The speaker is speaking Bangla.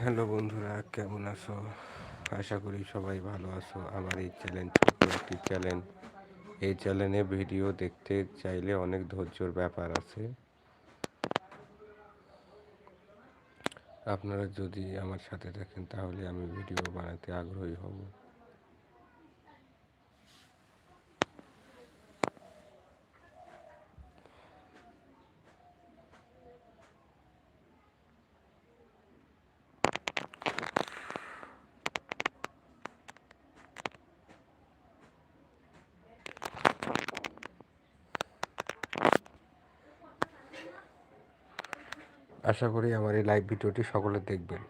হ্যালো বন্ধুরা, কেমন আছো? আশা করি সবাই ভালো আছো। আমার এই চ্যানেল ছোট্ট একটি চ্যানেল। এই চ্যানেলে ভিডিও দেখতে চাইলে অনেক ধৈর্যর ব্যাপার আছে। আপনারা যদি আমার সাথে থাকেন, তাহলে আমি ভিডিও বানাতে আগ্রহী হব। আশা করি আমার এই লাইভ ভিডিওটি সকলে দেখবেন।